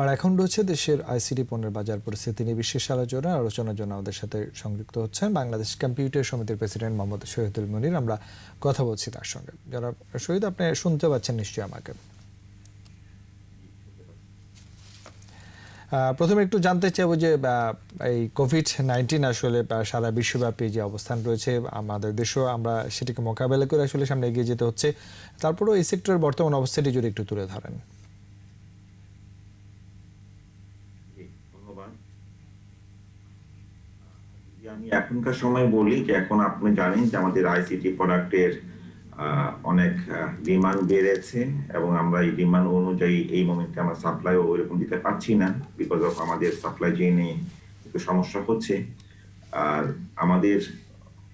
আর এখন রয়েছে দেশের আইসিটি পণ্যের বাজার পরিস্থিতি নিয়ে বিশেষ আলোচনা, আলোচনার জন্য আমাদের সাথে সংযুক্ত হচ্ছেন বাংলাদেশ কম্পিউটার সমিতির প্রেসিডেন্ট মোহাম্মদ শহীদুল মনির। আমরা কথা বলছি তার সঙ্গে। যারা শহীদ, আপনি শুনতে পাচ্ছেন নিশ্চয়ই আমাকে। প্রথমে একটু জানতে চাইব যে এই কোভিড নাইন্টিন আসলে সারা বিশ্বব্যাপী যে অবস্থান রয়েছে, আমাদের দেশেও আমরা সেটিকে মোকাবেলা করে আসলে সামনে এগিয়ে যেতে হচ্ছে। তারপরেও এই সেক্টরের বর্তমান অবস্থাটি যদি একটু তুলে ধরেন জি, ধন্যবাদ যে আমি এখনকার সময় বলি যে এখন আপনি জানেন যে আমাদের আইসিটি প্রোডাক্টের অনেক ডিমান্ড বেড়েছে এবং আমরা এই ডিমান্ড অনুযায়ী এই মোমেন্টে আমরা সাপ্লাই ওইরকম দিতে পারছি না বিকজ অফ আমাদের সাপ্লাই চেইনে একটু সমস্যা হচ্ছে। আর আমাদের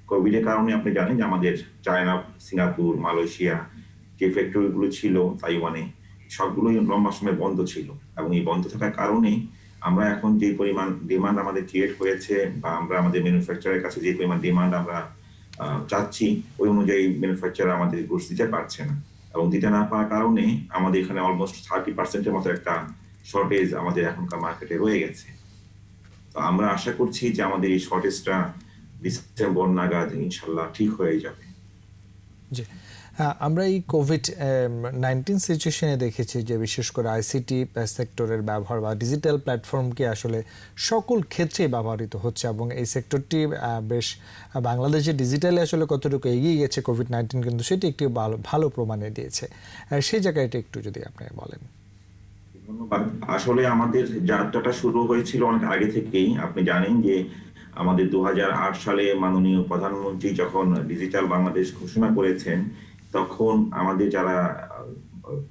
কোভিডের কারণে আপনি জানেন যে আমাদের চায়না সিঙ্গাপুর মালয়েশিয়া যে ফ্যাক্টরিগুলো ছিল তাইওয়ানে সবগুলোই লম্বা সময় বন্ধ ছিল এবং এই বন্ধ থাকার কারণে আমরা এখন যে পরিমাণ ডিমান্ড আমাদের ক্রিয়েট হয়েছে বা আমরা আমাদের ম্যানুফ্যাকচারের কাছে যে পরিমাণ ডিমান্ড আমরা চাচ্ছি, ওই অনুযায়ী ম্যানুফ্যাকচার আমাদের গুডস দিতে পারছে না। এবং দিতে না পাওয়ার কারণে আমাদের এখানে অলমোস্ট থার্টি পার্সেন্টের মতো একটা শর্টেজ আমাদের এখনকার মার্কেটে রয়ে গেছে। তো আমরা আশা করছি যে আমাদের এই শর্টেজটা ডিসেম্বর নাগাদ ইনশাল্লাহ ঠিক হয়ে যাবে। জি। আমরা এই কোভিড নাইন্টিন সিচুয়েশনে দেখেছি যে বিশেষ করে আইসিটি সেক্টরের ব্যবহার বা ডিজিটাল প্ল্যাটফর্মকে আসলে সকল ক্ষেত্রেই ব্যবহৃত হচ্ছে এবং এই সেক্টরটি বেশ বাংলাদেশে ডিজিটালি আসলে কতটুকু এগিয়ে গেছে কোভিড নাইন্টিন কিন্তু সেটি একটি ভালো ভালো প্রমাণে দিয়েছে। সেই জায়গাটা একটু যদি আপনি বলেন। ধন্যবাদ। আসলে আমাদের যাত্রাটা শুরু হয়েছিল অনেক আগে থেকেই। আপনি জানেন যে আমাদের দু হাজার আট সালে মাননীয় প্রধানমন্ত্রী যখন ডিজিটাল বাংলাদেশ ঘোষণা করেছেন তখন আমাদের যারা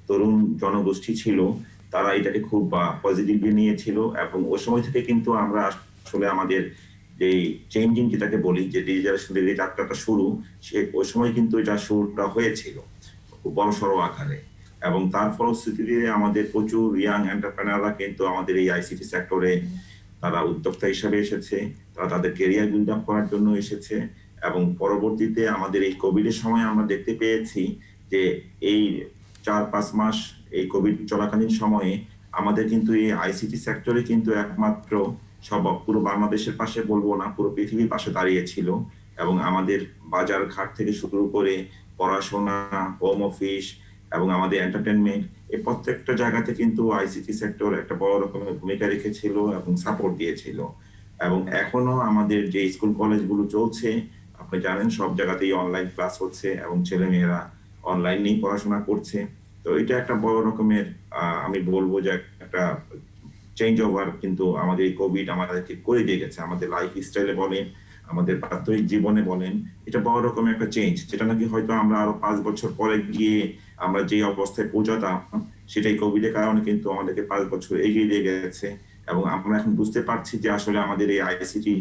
তরুণ জনগোষ্ঠী ছিল, তারা এটাকে খুব পজিটিভলি নিয়েছিল এবং ওই সময় থেকে কিন্তু আমরা আসলে আমাদের যে চেঞ্জিং যেটাকে বলি, যে ডিজিটাল যাত্রাটা শুরু, সে ওই সময় কিন্তু এটা শুরুটা হয়েছিল খুব বড় সড়ো আকারে। এবং তার ফলশ্রুতিতে আমাদের প্রচুর ইয়াং এন্টারপ্রেনাররা কিন্তু আমাদের এই আইসিটি সেক্টরে তারা উদ্যোক্তা হিসাবে এসেছে, তারা তাদের কেরিয়ার বিল্ড আপ করার জন্য এসেছে। এবং পরবর্তীতে আমাদের এই কোভিডের সময় আমরা দেখতে পেয়েছি যে এই চার, পাঁচ মাস এই কোভিড চলাকালীন সময়ে আমাদের কিন্তু এই আইসিটি সেক্টরে কিন্তু একমাত্র সব পুরো বাংলাদেশের পাশে বলব না, পুরো পৃথিবীর পাশে দাঁড়িয়েছিল এবং আমাদের বাজার ঘাট থেকে শুরু করে পড়াশোনা হোম অফিস এবং আমাদের এন্টারটেনমেন্ট এই প্রত্যেকটা জায়গাতে কিন্তু আইসিটি সেক্টর একটা বড় রকমের ভূমিকা রেখেছিল এবং সাপোর্ট দিয়েছিল। এবং এখনও আমাদের যে স্কুল কলেজগুলো চলছে আপনি জানেন, সব জায়গাতেই অনলাইন ক্লাস হচ্ছে এবং ছেলেমেয়েরা অনলাইনেই পড়াশোনা করছে। তো এটা একটা বড় রকমের আমি বলব যে একটা চেঞ্জ ওভার কিন্তু আমাদের এই কোভিড আমাদেরকে করে দিয়ে গেছে। আমাদের লাইফ স্টাইলে বলেন, আমাদের প্রাত্যহিক জীবনে বলেন, এটা বড় রকমের একটা চেঞ্জ যেটা নাকি হয়তো আমরা আরও পাঁচ বছর পরে গিয়ে আমরা যে অবস্থায় পৌঁছাতাম, সেটাই কোভিড এর কারণে কিন্তু আমাদেরকে পাঁচ বছর এগিয়ে দিয়ে গেছে। এবং আমরা এখন বুঝতে পারছি যে আসলে আমাদের এই আইসিটি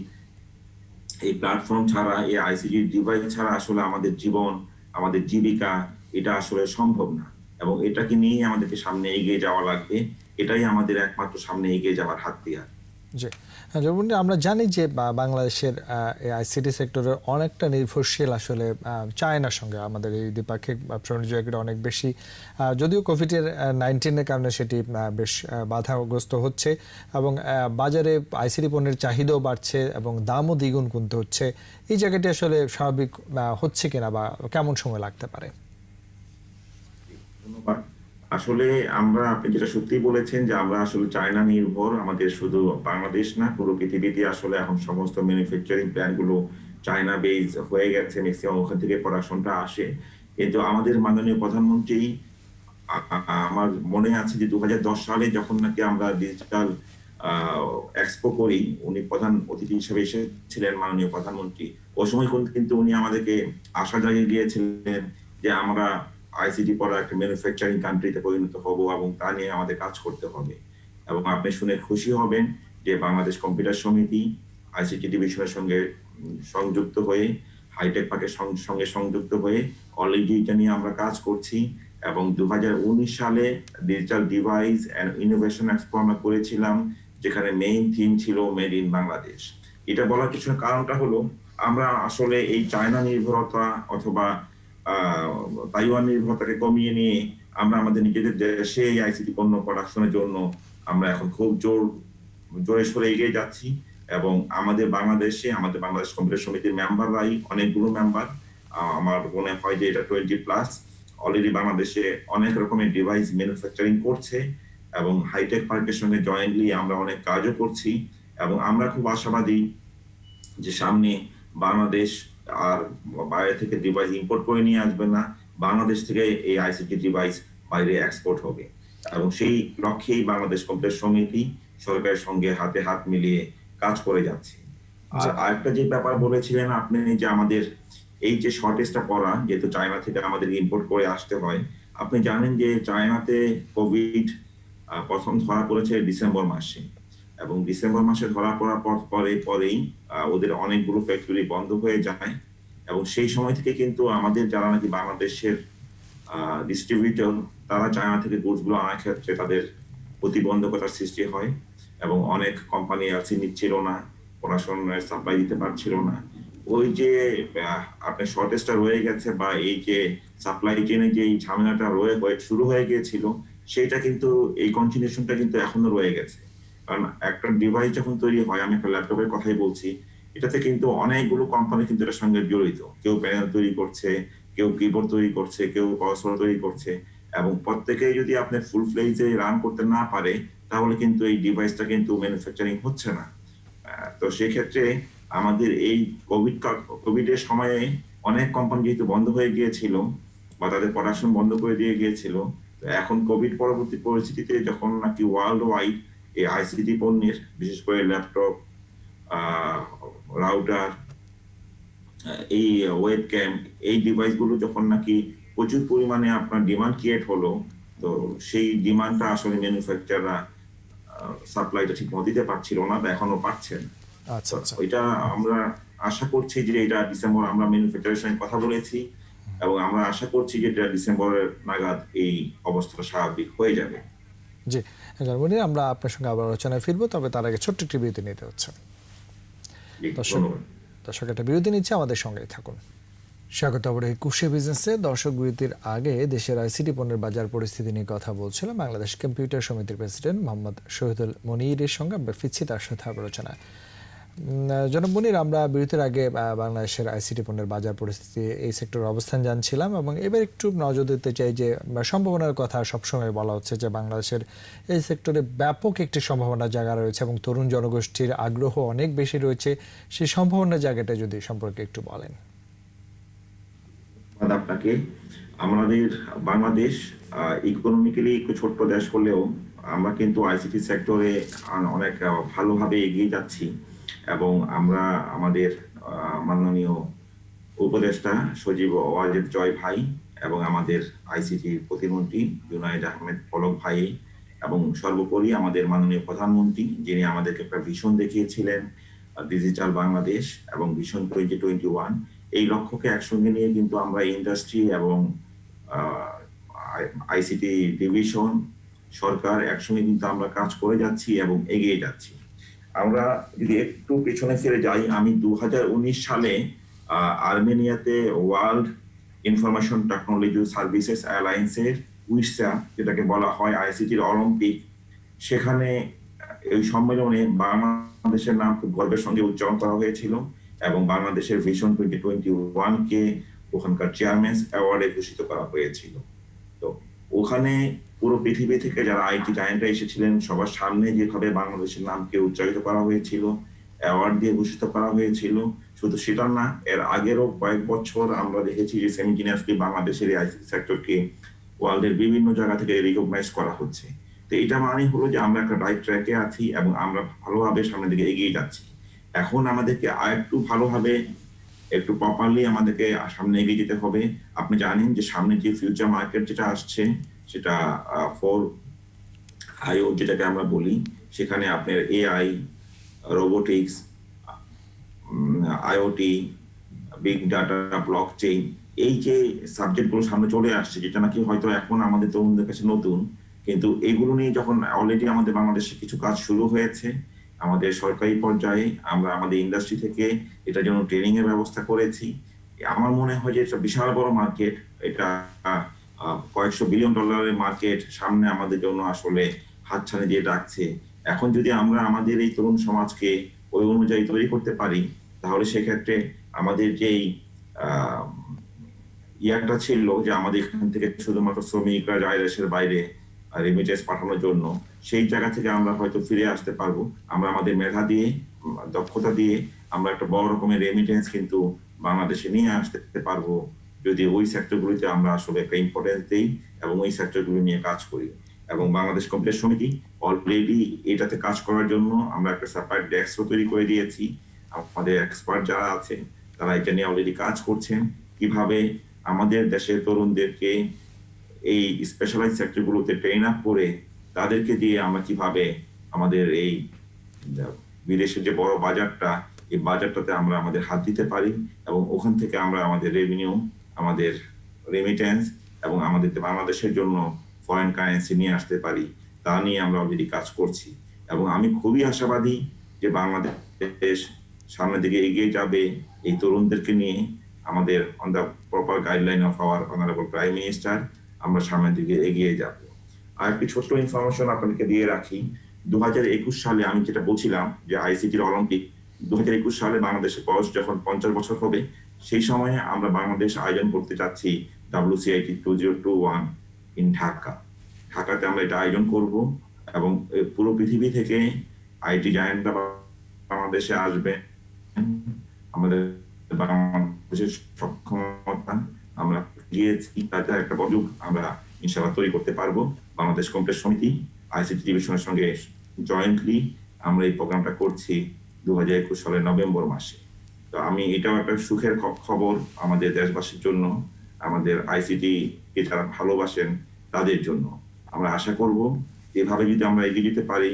এই প্ল্যাটফর্ম ছাড়া, এই আইসিটি ডিভাইস ছাড়া আসলে আমাদের জীবন, আমাদের জীবিকা, এটা আসলে সম্ভব না। এবং এটাকে নিয়ে আমাদেরকে সামনে এগিয়ে যাওয়া লাগবে। এটাই আমাদের একমাত্র সামনে এগিয়ে যাওয়ার হাতিয়ার। জি। হ্যাঁ, যেমন আমরা জানি যে বাংলাদেশের আইসিটি সেক্টরের অনেকটা নির্ভরশীল আসলে চায়নার সঙ্গে আমাদের এই দ্বিপাক্ষিক বাণিজ্যটা অনেক বেশি। যদিও কোভিডের নাইন্টিনের কারণে সেটি বেশ বাধাগ্রস্ত হচ্ছে এবং বাজারে আইসিটি পণ্যের চাহিদাও বাড়ছে এবং দামও দ্বিগুণ কিনতে হচ্ছে। এই জায়গাটি আসলে স্বাভাবিক হচ্ছে কিনা বা কেমন সময় লাগতে পারে? আসলে আমরা, আপনি যেটা সত্যি বলেছেন যে আমরা আসলে চায়না নির্ভর, আমাদের শুধু বাংলাদেশ না, পুরো পৃথিবীতে আসলে এখন সমস্ত ম্যানুফ্যাকচারিং প্ল্যান্টগুলো চায়না বেজ হয়ে গেছে ম্যাক্সিমাম ওখান থেকে প্রোডাকশনটা আসে। কিন্তু আমাদের মাননীয় প্রধানমন্ত্রী আমার মনে আছে যে দু হাজার দশ সালে যখন নাকি আমরা ডিজিটাল এক্সপো করি, উনি প্রধান অতিথি হিসেবে এসেছিলেন মাননীয় প্রধানমন্ত্রী। ওই সময় কিন্তু উনি আমাদেরকে আশা জাগিয়ে গিয়েছিলেন যে আমরা আইসিটি পড়া একটা ম্যানুফ্যাকচারিং কান্ট্রিতে পরিণত হব এবং তা নিয়ে আমাদের কাজ করতে হবে। এবং আপনি শুনে খুশি হবেন যে বাংলাদেশ কম্পিউটার সমিতি আইসিটি ডিভিশনের সঙ্গে সংযুক্ত হয়ে হাইটেক পার্কের সঙ্গে সংযুক্ত হয়ে অলরেডি এটা নিয়ে আমরা কাজ করছি এবং দু হাজার উনিশ সালে digital device and innovation expo আমরা করেছিলাম, যেখানে মেইন থিম ছিল মেড ইন বাংলাদেশ এটা বলার পিছনে কারণটা হলো, আমরা আসলে এই চায়না নির্ভরতা অথবা তাইওয়ান নির্ভরতাকে কমিয়ে নিয়ে আমরা আমাদের নিজেদের দেশে আইসিটি পণ্য প্রোডাকশনের জন্য আমরা এখন খুব জোর, জোরে সরে এগিয়ে যাচ্ছি এবং আমাদের বাংলাদেশে, আমাদের বাংলাদেশ কম্পিউটার সমিতির মেম্বাররাই অনেকগুলো মেম্বার আমার মনে হয় যে এটা টোয়েন্টি প্লাস অলরেডি বাংলাদেশে অনেক রকমের ডিভাইস ম্যানুফ্যাকচারিং করছে এবং হাইটেক পার্কের সঙ্গে জয়েন্টলি আমরা অনেক কাজও করছি এবং আমরা খুব আশাবাদী যে সামনে বাংলাদেশ আর বাইরে থেকে ডিভাইস ইম্পোর্ট করে নিয়ে আসবে না বাংলাদেশ থেকে এই আইসিটি ডিভাইস বাইরে এক্সপোর্ট হবে। এবং সেই লক্ষ্যেই বাংলাদেশ কম্পিউটার সমিতি সরকারের সঙ্গে হাতে হাত মিলিয়ে কাজ করে যাচ্ছে। আর আরেকটা যে ব্যাপার বলেছিলেন আপনি যে আমাদের এই যে শর্টেজটা পড়া যেহেতু চায়না থেকে আমাদের ইম্পোর্ট করে আসতে হয় আপনি জানেন যে চায়নাতে কোভিড প্রথম ধরা পড়েছে ডিসেম্বর মাসে। এবং ডিসেম্বর মাসে ধরা পড়ার পর পরে, পরেই ওদের অনেকগুলো ফ্যাক্টরি বন্ধ হয়ে যায়। এবং সেই সময় থেকে কিন্তু আমাদের যারা নাকি বাংলাদেশের ডিস্ট্রিবিউটর তারা চায়না থেকে গুডসগুলো আনার ক্ষেত্রে তাদের প্রতিবন্ধকতার সৃষ্টি হয়। এবং অনেক কোম্পানি আছে নিচ্ছিল না, পড়াশোনার সাপ্লাই দিতে পারছিল না। ওই যে আপনার শর্টেজটা রয়ে গেছে বা এই যে সাপ্লাই চেনে যে ঝামেলাটা রয়ে শুরু হয়ে গিয়েছিল সেটা কিন্তু, এই কন্টিনিউশনটা কিন্তু এখনও রয়ে গেছে। কারণ একটা ডিভাইস যখন তৈরি হয়, আমি একটা ল্যাপটপের কথাই বলছি, এটাতে কিন্তু অনেকগুলো কোম্পানি কিন্তু এটার সঙ্গে জড়িত। কেউ প্যানেল তৈরি করছে, কেউ কিবোর্ড তৈরি করছে, কেউ প্রসেসর তৈরি করছে এবং প্রত্যেকেই যদি আপনি ফুল ফ্লেজে রান করতে না পারে, তাহলে কিন্তু এই ডিভাইসটা কিন্তু ম্যানুফ্যাকচারিং হচ্ছে না। তো সেই ক্ষেত্রে আমাদের এই কোভিড কোভিড এর সময়ে অনেক কোম্পানি যেহেতু বন্ধ হয়ে গিয়েছিল বা তাদের প্রোডাকশন বন্ধ করে দিয়ে গিয়েছিল এখন কোভিড পরবর্তী পরিস্থিতিতে যখন নাকি ওয়ার্ল্ড ওয়াইড এই আইসিটি পণ্যের বিশেষ করে ল্যাপটপ রাউটার এই ওয়েব ক্যাম এই ডিভাইসগুলো যখন নাকি প্রচুর পরিমাণে আপনার ডিমান্ড ক্রিয়েট হলো তো সেই ডিমান্ডটা আসলে ম্যানুফ্যাকচাররা সাপ্লাইটা ঠিক মতো দিতে পারছিল না বা এখনও পারছেন আচ্ছা আচ্ছা। ওইটা আমরা আশা করছি যে এটা ডিসেম্বর আমরা ম্যানুফ্যাকচারের সঙ্গে কথা বলেছি এবং আমরা আশা করছি যে এটা ডিসেম্বরের নাগাদ এই অবস্থা স্বাভাবিক হয়ে যাবে। জি আমরা আপনার সঙ্গে আবার আলোচনায় ফিরবো তবে তার আগে ছোট্ট একটি বিরতি নিতে হচ্ছে। দর্শক দর্শক একটা বিরতি নিচ্ছে আমাদের সঙ্গেই থাকুন। স্বাগত আবার একুশে বিজনেসে। দর্শক বিরতির আগে দেশের আইসিটি পণ্যের বাজার পরিস্থিতি নিয়ে কথা বলছিলাম। বাংলাদেশ কম্পিউটার সমিতির প্রেসিডেন্ট মোহাম্মদ শহীদুল মনিরের সঙ্গে আমরা ফিরছি তার সাথে আলোচনা জনাব মনির, আমরা বিরতির আগে বাংলাদেশের আইসিটি পণ্যের বাজার পরিস্থিতি এই সেক্টরের অবস্থান জানছিলাম এবং এবার একটু নজর দিতে চাই যে সম্ভাবনার কথা সবসময় বলা হচ্ছে যে, বাংলাদেশের এই সেক্টরে ব্যাপক একটি সম্ভাবনা জায়গা রয়েছে এবং তরুণ জনগোষ্ঠীর আগ্রহ অনেক বেশি রয়েছে। সেই সম্ভাবনার জায়গাটা যদি সম্পর্কে একটু বলেন। আপনাকে। আমাদের বাংলাদেশ ইকোনমিক্যালি একটু ছোট্ট দেশ হলেও আমরা কিন্তু আইসিটি সেক্টরে অনেক ভালোভাবে এগিয়ে যাচ্ছি। এবং আমরা আমাদের মাননীয় উপদেষ্টা সজীব ওয়াজেদ জয় ভাই এবং আমাদের আইসিটি প্রতিমন্ত্রী জুনায়েদ আহমেদ পলক ভাই এবং সর্বোপরি আমাদের মাননীয় প্রধানমন্ত্রী যিনি আমাদেরকে একটা ভীষণ দেখিয়েছিলেন ডিজিটাল বাংলাদেশ এবং ভীষণ টোয়েন্টি টোয়েন্টি ওয়ান। এই লক্ষ্যকে একসঙ্গে নিয়ে কিন্তু আমরা ইন্ডাস্ট্রি এবং আইসিটি ডিভিশন সরকার একসঙ্গে কিন্তু আমরা কাজ করে যাচ্ছি এবং এগিয়ে যাচ্ছি। আমরা যদি একটু পেছনে ফিরে যাই, আমি দু হাজার উনিশ সালে আর্মেনিয়াতে ওয়ার্ল্ড ইনফরমেশন টেকনোলজি সার্ভিসেস অ্যালায়েন্সের উইসা যেটাকে বলা হয় আইসিটির অলিম্পিক, সেখানে এই সম্মেলনে বাংলাদেশের নাম খুব গর্বের সঙ্গে উচ্চারণ করা হয়েছিল এবং বাংলাদেশের ভিশন টোয়েন্টি টোয়েন্টি ওয়ান কে ওখানকার চেয়ারম্যান অ্যাওয়ার্ডে ভূষিত করা হয়েছিল। ওখানে পুরো পৃথিবী থেকে যারা আইটি জায়েন্টরা এসেছিলেন, সবার সামনে যেভাবে বাংলাদেশের নামকে উচ্চারিত করা হয়েছিল অ্যাওয়ার্ড দিয়ে ভূষিত করা হয়েছিল, শুধু সেটা না, এর আগেরও কয়েক বছর আমরা দেখেছি যে সেমিজিনিয়াসলি বাংলাদেশের এই আইসিটি সেক্টরকে ওয়ার্ল্ডের বিভিন্ন জায়গা থেকে রিকগনাইজ করা হচ্ছে। তো এটা মানে হলো যে আমরা একটা রাইট ট্র্যাকে আছি এবং আমরা ভালোভাবে সামনের দিকে এগিয়ে যাচ্ছি। এখন আমাদেরকে আর একটু ভালোভাবে একটু প্রপারলি আমাদেরকে সামনে এগিয়ে যেতে হবে। আপনি জানেন যে সামনে যে ফিউচার মার্কেট যেটা আসছে, সেটা ফর আইও যেটাকে আমরা বলি, সেখানে আপনার AI robotics IoT big data blockchain এই যে সাবজেক্টগুলো সামনে চলে আসছে, যেটা নাকি হয়তো এখন আমাদের তরুণদের কাছে নতুন, কিন্তু এগুলো নিয়ে যখন অলরেডি আমাদের বাংলাদেশে কিছু কাজ শুরু হয়েছে আমাদের সরকারি পর্যায়ে আমরা আমাদের ইন্ডাস্ট্রি থেকে এটার জন্য ট্রেনিং এর ব্যবস্থা করেছি। আমার মনে হয় যে এটা বিশাল বড় মার্কেট এটা কয়েকশো বিলিয়ন ডলারের মার্কেট সামনে আমাদের জন্য আসলে হাতছানি দিয়ে ডাকছে। এখন যদি আমরা আমাদের এই তরুণ সমাজকে ওই অনুযায়ী তৈরি করতে পারি, তাহলে সেক্ষেত্রে আমাদের যেই ইয়াটা ছিল যে আমাদের এখান থেকে শুধুমাত্র শ্রমিকরা যায় দেশের বাইরে রেমিটেন্স পাঠানোর জন্য, সেই জায়গা থেকে আমরা হয়তো ফিরে আসতে পারব। আমরা আমাদের মেধা দিয়ে, দক্ষতা দিয়ে আমরা একটা বড় রকমের রেমিটেন্স কিন্তু বাংলাদেশে নিয়ে আসতে পারব, যদি ওই সেক্টরগুলিতে আমরা আসলে একটা ইম্পর্টেন্স দিই এবং ওই সেক্টরগুলি নিয়ে কাজ করি। এবং বাংলাদেশ কম্পিউটার সমিতি অলরেডি এটাতে কাজ করার জন্য আমরা একটা সেপারেট ডেস্কও তৈরি করে দিয়েছি। আমাদের এক্সপার্ট যারা আছে তারা এটা নিয়ে অলরেডি কাজ করছেন। কীভাবে আমাদের দেশের তরুণদেরকে এই স্পেশালাইজ সেক্টরগুলোতে ট্রেন আপ করে তাদেরকে দিয়ে আমরা কীভাবে আমাদের এই বিদেশের যে বড় বাজারটা, এই বাজারটাতে আমরা আমাদের হাত দিতে পারি এবং ওখান থেকে আমরা আমাদের রেভিনিউ আমাদের রেমিটেন্স এবং আমাদের বাংলাদেশের জন্য ফরেন কারেন্সি নিয়ে আসতে পারি, তা নিয়ে আমরা অলরেডি কাজ করছি। এবং আমি খুবই আশাবাদী যে বাংলাদেশ সামনের দিকে এগিয়ে যাবে এই তরুণদেরকে নিয়ে আমাদের on the proper guideline of our honourable prime minister আমরা সামনের দিকে এগিয়ে যাব। আর একটি ছোট্ট ইনফরমেশন আপনাকে দিয়ে রাখি। দু হাজার একুশ সালে আমি যেটা বলছিলাম যে আইসিটির অলিম্পিক দুহাজার একুশ সালে বাংলাদেশের বয়স যখন পঞ্চাশ বছর হবে, সেই সময়ে আমরা বাংলাদেশ আয়োজন করতে যাচ্ছি WCIT two zero two one in Dhaka. ঢাকাতে আমরা এটা আয়োজন করব এবং পুরো পৃথিবী থেকে আইটি জায়েন্টরা বাংলাদেশে আসবে আমাদের বাংলাদেশের সক্ষমতা আমরা গিয়েছি তাতে একটা বজুগ আমরা ইনশাআল্লাহ তৈরি করতে পারব। বাংলাদেশ কম্পিউটার সমিতি আইসিটি ডিভিশনের সঙ্গে জয়েন্টলি আমরা এই প্রোগ্রামটা করছি দু হাজার একুশ সালের নভেম্বর মাসে। তো আমি এটাও একটা সুখের খবর আমাদের দেশবাসীর জন্য, আমাদের আইসিটি কে যারা ভালোবাসেন তাদের জন্য। আমরা আশা করব এভাবে যদি আমরা এগিয়ে যেতে পারি,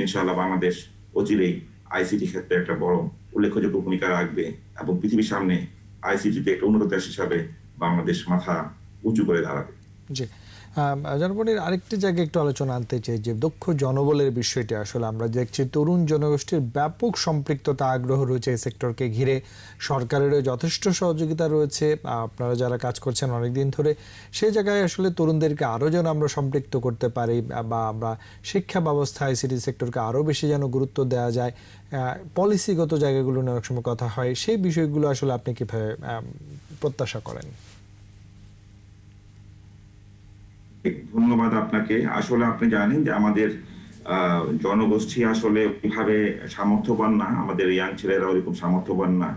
ইনশাআল্লাহ বাংলাদেশ অচিরেই আইসিটি ক্ষেত্রে একটা বড় উল্লেখযোগ্য ভূমিকা রাখবে এবং পৃথিবীর সামনে আইসিটিতে একটা উন্নত দেশ হিসাবে বাংলাদেশ মাথা উঁচু করে দাঁড়াবে। জি। জনপনির আরেকটি জায়গায় একটু আলোচনা আনতে চাই যে দক্ষ জনবলের বিষয়টি আসলে আমরা দেখছি, তরুণ জনগোষ্ঠীর ব্যাপক সম্পৃক্ততা আগ্রহ রয়েছে এই সেক্টরকে ঘিরে। সরকারেরও যথেষ্ট সহযোগিতা রয়েছে। আপনারা যারা কাজ করছেন অনেকদিন ধরে সেই জায়গায় আসলে তরুণদেরকে আরও যেন আমরা সম্পৃক্ত করতে পারি, বা আমরা শিক্ষা ব্যবস্থায় সিটি সেক্টরকে আরও বেশি যেন গুরুত্ব দেওয়া যায়। পলিসিগত জায়গাগুলো নিয়ে অনেক সময় কথা হয়। সেই বিষয়গুলো আসলে আপনি কীভাবে প্রত্যাশা করেন? ধন্যবাদ আপনাকে। আসলে আপনি জানেন যে আমাদের জনগোষ্ঠী আসলে ওইভাবে সামর্থ্যবান না, আমাদের ইয়াং ছেলেরা ওইরকম সামর্থ্যবান না।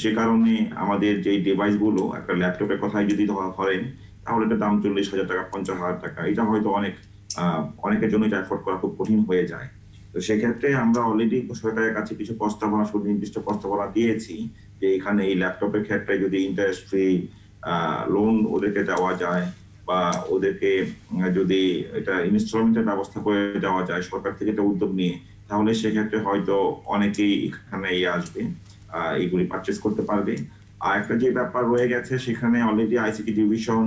সে কারণে আমাদের যে ডিভাইসগুলো, একটা ল্যাপটপের কথাই যদি ধরা ধরেন, তাহলে এটা দাম চল্লিশ হাজার টাকা, পঞ্চাশ হাজার টাকা। এটা হয়তো অনেক অনেকের জন্য এটা অ্যাফোর্ড করা খুব কঠিন হয়ে যায়। তো সেক্ষেত্রে আমরা অলরেডি সরকারের কাছে কিছু প্রস্তাবনা, সুনির্দিষ্ট প্রস্তাবনা দিয়েছি যে এখানে এই ল্যাপটপের ক্ষেত্রে যদি ইন্টারেস্ট ফ্রি লোন ওদেরকে দেওয়া যায় বা ওদেরকে যদি এটা ইনস্টলমেন্টের ব্যবস্থা করে দেওয়া যায় সরকার থেকে একটা উদ্যোগ নিয়ে তাহলে সেক্ষেত্রে হয়তো অনেকেই এখানে আসবে আহ, এইগুলি পারচেস করতে পারবে। আর একটা যে ব্যাপার রয়ে গেছে সেখানে অলরেডি আইসিটি ডিভিশন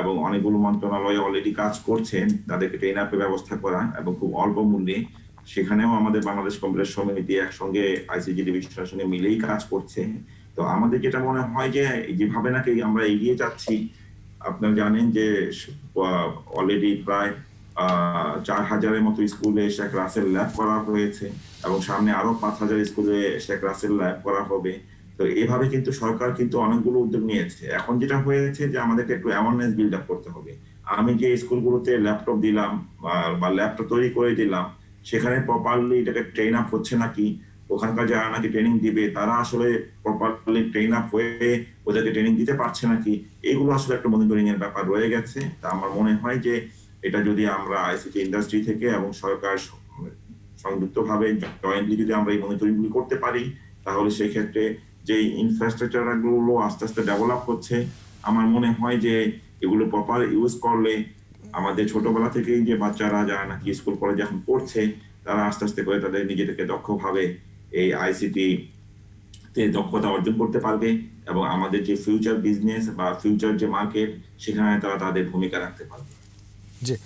এবং অনেকগুলো মন্ত্রণালয় অলরেডি কাজ করছেন তাদেরকে ট্রেন আপের ব্যবস্থা করা এবং খুব অল্প মূল্যে সেখানেও আমাদের বাংলাদেশ কম্পিউটার সমিতি একসঙ্গে আইসিটি ডিভিশনের সঙ্গে মিলেই কাজ করছে। তো আমাদের যেটা মনে হয় যে যেভাবে নাকি আমরা এগিয়ে যাচ্ছি আপনারা জানেন যে অলরেডি প্রায় চার হাজারের মতো স্কুলে শেখ রাসেল ল্যাব করা হয়েছে এবং সামনে আরও পাঁচ হাজার স্কুলে শেখ রাসেল ল্যাব করা হবে। তো এভাবে কিন্তু সরকার কিন্তু অনেকগুলো উদ্যোগ নিয়েছে। এখন যেটা হয়েছে যে, আমাদেরকে একটু অ্যাওয়ারনেস বিল্ড আপ করতে হবে। আমি যে স্কুলগুলোতে ল্যাপটপ দিলাম, বা ল্যাপটপ তৈরি করে দিলাম, সেখানে প্রপারলি এটাকে ট্রেন আপ হচ্ছে নাকি? ওখানকার যারা নাকি ট্রেনিং দিবে, তারা আসলে প্রপারলি ট্রেন আপ হয়ে ওদেরকে ট্রেনিং দিতে পারছে নাকি, এগুলো আসলে একটা মনিটরিং এর ব্যাপার রয়ে গেছে। তা আমার মনে হয় যে এটা যদি আমরা আইসিটি ইন্ডাস্ট্রি থেকে এবং সরকার সংযুক্ত ভাবে জয়েন্টলি যদি আমরা এই মনিটরিং গুলি করতে পারি, তাহলে সেই ক্ষেত্রে যে ইনফ্রাস্ট্রাকচারগুলো আস্তে আস্তে ডেভেলপ হচ্ছে, আমার মনে হয় যে এগুলো প্রপার ইউজ করলে আমাদের ছোটবেলা থেকেই যে বাচ্চারা যারা নাকি স্কুল কলেজে এখন পড়ছে, তারা আস্তে আস্তে করে তাদের নিজেদেরকে দক্ষভাবে এই আইসিটি তে দক্ষতা অর্জন করতে পারবে এবং আমাদের যে ফিউচার বিজনেস বা ফিউচার যে মার্কেট সেখানে তারা তাদের ভূমিকা রাখতে পারবে। জি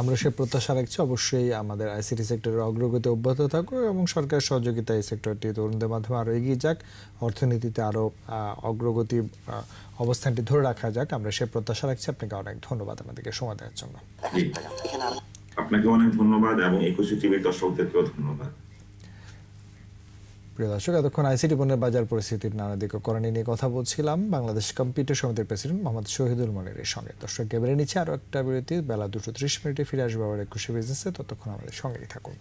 আমরা সে প্রত্যাশা রাখছি অবশ্যই আমাদের আইসিটি সেক্টরের অগ্রগতি অব্যাহত থাকুক এবং সরকারের সহযোগিতা এই সেক্টরটি তরুণদের মাধ্যমে আরও এগিয়ে যাক অর্থনীতিতে আরও অগ্রগতি অবস্থানটি ধরে রাখা যাক। আমরা সে প্রত্যাশা রাখছি। আপনাকে অনেক ধন্যবাদ আমাদেরকে সময় দেওয়ার জন্য। আপনাকে অনেক ধন্যবাদ এবং একুশে টিভির দর্শকদেরকেও ধন্যবাদ। প্রিয় দর্শক, এতক্ষণ আইসিটি পণ্যের বাজার পরিস্থিতির নানা দিক করণী নিয়ে কথা বলছিলাম বাংলাদেশ কম্পিউটার সমিতির প্রেসিডেন্ট মোহাম্মদ শহীদুল মনিরের সঙ্গে। দর্শক কেবলে নিচ্ছে আরও একটা বিরতি। বেলা দুশো ত্রিশ মিনিটে ফিরে আসবে আবার একুশে বিজনেসে ততক্ষণ আমাদের সঙ্গেই থাকুন।